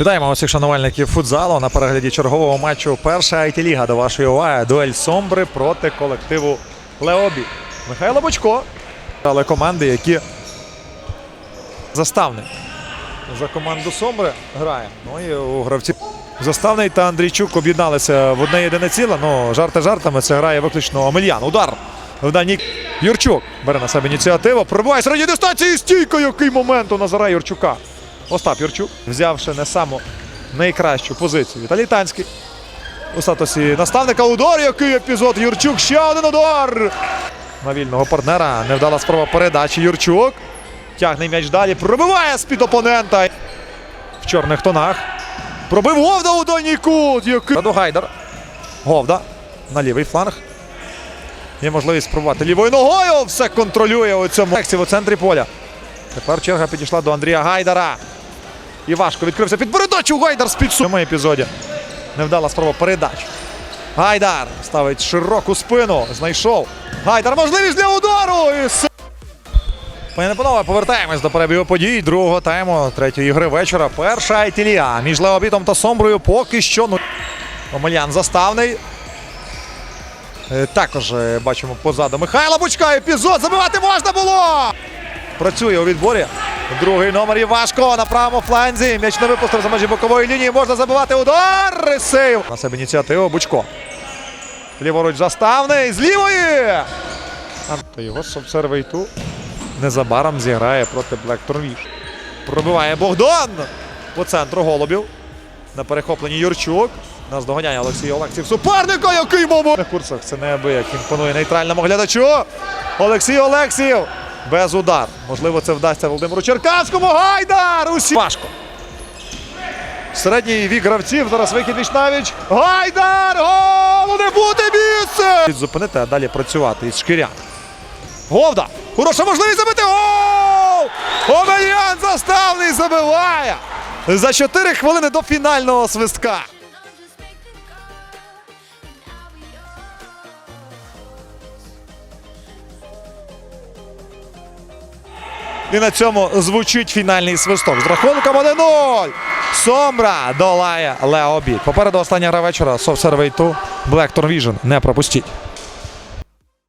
Вітаємо усіх шанувальників футзалу на перегляді чергового матчу. Перша it ліга до вашої уваги. Дуель Сомбри проти колективу Леобі. Михайло Бочко. Але команди, які заставний за команду Сомбри грає. Ну і у гравців заставний та Андрійчук об'єдналися в одне єдине ціле. Ну, жарти жартами. Це грає виключно Омельян. Удар в дальній Юрчук бере на себе ініціативу. Пробиває середньої дистанції. Стійка, який момент у Назара Юрчука. Остап Юрчук, взявши не саму найкращу позицію. Віталітанський У статусі наставника удар. Який епізод Юрчук. Ще один удар. На вільного партнера. Невдала спроба передачі. Юрчук. Тягне м'яч далі. Пробиває з-під опонента. В чорних тонах. Пробив Говда у дальній кут. Який... Раду Гайдар. Говда на лівий фланг. Є можливість спробувати лівою ногою. Все контролює у цьому в центрі поля. Тепер черга підійшла до Андрія Гайдара. І важко відкрився під передачу. Гайдар з під В цьому епізоді. Невдала спроба передач. Гайдар ставить широку спину. Знайшов. Гайдар можливість для удару. І Пані панове, повертаємось до перебігу подій другого тайму третьої ігри вечора. Перша айтілія між Леобітом та Сомброю поки що. Омелян заставний. Е, Також е, бачимо позаду Михайла Бучка. Епізод забивати можна було. Працює у відборі. Другий номер Івашко на правому фланзі. М'яч не випустив за межі бокової лінії. Можна забивати удар. Сейв. На себе ініціативу Бучко. Ліворуч заставний. З лівої. Та його Совсервейту незабаром зіграє проти Блек Торвіж. Пробиває Богдан по центру голубів. На перехопленні Юрчук. Нас доганяє Олексій Олексів. Суперника, який момент! На курсах це неабияк імпонує нейтральному глядачу. Олексій Олексів без удар. Можливо, це вдасться Володимиру Черкаському. Гайдар! Усі... Важко. Середній вік гравців. Зараз вихід Вічнавіч. Гайдар! Голу не буде місце! Зупинити, а далі працювати із шкіря. Говда! Хороша можливість забити гол! Омельян заставний забиває! За 4 хвилини до фінального свистка. І на цьому звучить фінальний свисток. З рахунком 1-0. Сомбра долає Леобіт. Попереду остання гра вечора. Совсервейту. Black Vision. Не пропустіть.